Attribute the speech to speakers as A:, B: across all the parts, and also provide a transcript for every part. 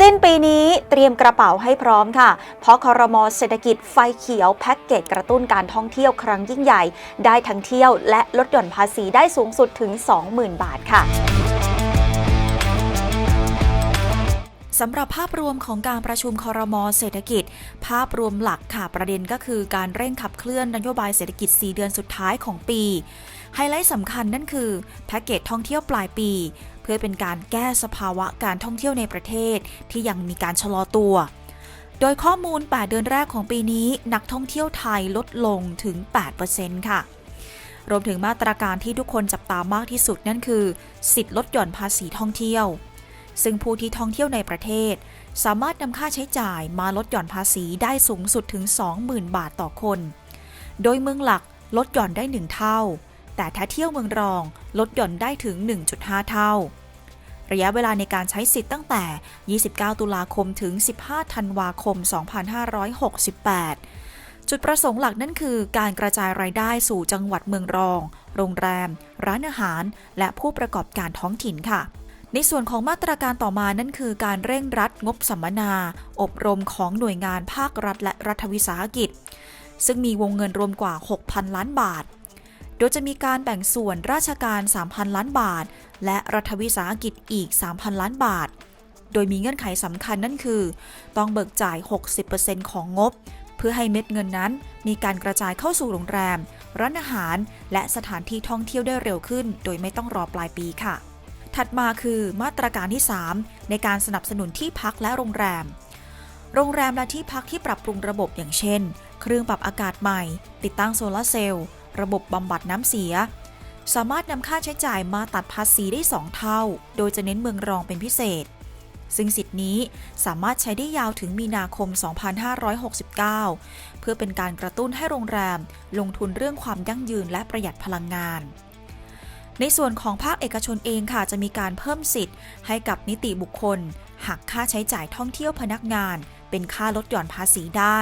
A: สิ้นปีนี้เตรียมกระเป๋าให้พร้อมค่ะ เพราะคอรมอเศรษฐกิจไฟเขียวแพ็กเกจกระตุ้นการท่องเที่ยวครั้งยิ่งใหญ่ ได้ทั้งเที่ยวและลดหย่อนภาษีได้สูงสุดถึง 20,000 บาทค่ะ
B: สำหรับภาพรวมของการประชุมคอรมอเศรษฐกิจ ภาพรวมหลักค่ะประเด็นก็คือการเร่งขับเคลื่อนนโยบายเศรษฐกิจ 4 เดือนสุดท้ายของปี ไฮไลท์สำคัญนั่นคือ แพ็กเกจท่องเที่ยวปลายปี เพื่อเป็นการแก้สภาวะการท่องเที่ยวในประเทศที่ยังมีการชะลอตัว โดยข้อมูล 8 เดือนแรกของปีนี้ นักท่องเที่ยวไทยลดลงถึง 8%ค่ะ รวมถึงมาตรการที่ทุกคนจับตามากที่สุดนั่นคือ สิทธิ์ลดหย่อนภาษีท่องเที่ยว ซึ่งผู้ที่ท่องเที่ยวในประเทศ สามารถนำค่าใช้จ่ายมาลดหย่อนภาษีได้สูงสุดถึง 20,000 บาทต่อคน โดยเมืองหลักลดหย่อนได้ 1 เท่า แต่ถ้าเที่ยวเมืองรองลดหย่อนได้ถึง 1.5 เท่า ระยะเวลาในการใช้สิทธิ์ตั้งแต่ 29 ตุลาคมถึง 15 ธันวาคม 2568 จุดประสงค์หลักนั่นคือ การกระจายรายได้สู่จังหวัดเมืองรอง โรงแรม ร้านอาหาร และผู้ประกอบการท้องถิ่นค่ะในส่วนของมาตรการต่อมานั่นคือการเร่งรัดงบสัมมนา อบรมของหน่วยงานภาครัฐและรัฐวิสาหกิจ ซึ่งมีวงเงินรวมกว่า 6,000 ล้านบาท ดยจะมีการแบ่งส่วนราชการ 3,000 ล้านบาท และรัฐวิสาหกิจอีก 3,000 ล้านบาท โดยมีเงื่อนไขสำคัญนั่นคือ ต้องเบิกจ่าย 60%ของงบ เพื่อให้เม็ดเงินนั้น มีการกระจายเข้าสู่โรงแรม ร้านอาหาร และสถานที่ท่องเที่ยวได้เร็วขึ้น โดยไม่ต้องรอปลายปีค่ะ ถัดมาคือมาตรการที่ 3 ในการสนับสนุนที่พักและโรงแรม โรงแรมและที่พักที่ปรับปรุงระบบอย่างเช่น เครื่องปรับอากาศใหม่ ติดตั้งโซลาร์เซลล์ ระบบบำบัดน้ำเสีย สามารถนำค่าใช้จ่ายมาตัดภาษีได้ 2 เท่า โดยจะเน้นเมืองรองเป็นพิเศษ ซึ่งสิทธินี้สามารถใช้ได้ยาวถึงมีนาคม 2569 เพื่อเป็นการกระตุ้นให้โรงแรม ลงทุนเรื่องความยั่งยืนและประหยัดพลังงานในส่วนของภาคเอกชนเองค่ะจะมีการเพิ่มสิทธิ์ ให้กับนิติบุคคลหักค่าใช้จ่ายท่องเที่ยวพนักงาน เป็นค่าลดหย่อนภาษีได้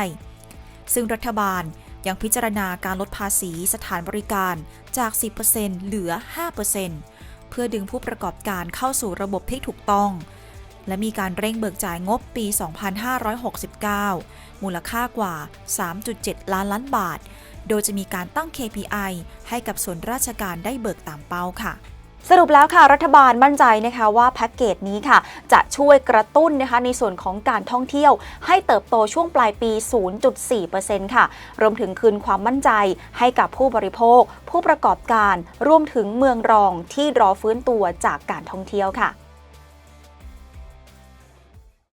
B: ซึ่งรัฐบาลยังพิจารณาการลดภาษีสถานบริการจาก 10%เหลือ 5%เพื่อดึงผู้ประกอบการเข้าสู่ระบบที่ถูกต้อง และมีการเร่งเบิกจ่ายงบปี 2569 มูลค่ากว่า 3.7 ล้านล้านบาท โดยจะมีการตั้ง KPI ให้กับส่วนราชการได้เบิกตามเป้าค่ะ
A: สรุปแล้วค่ะรัฐบาลมั่นใจนะคะว่าแพ็กเกจนี้ค่ะ จะช่วยกระตุ้นนะคะในส่วนของการท่องเที่ยว ให้เติบโตช่วงปลายปี 0.4%ค่ะ รวมถึงคืนความมั่นใจให้กับผู้บริโภค ผู้ประกอบการรวมถึงเมืองรองที่รอฟื้นตัวจากการท่องเที่ยวค่ะ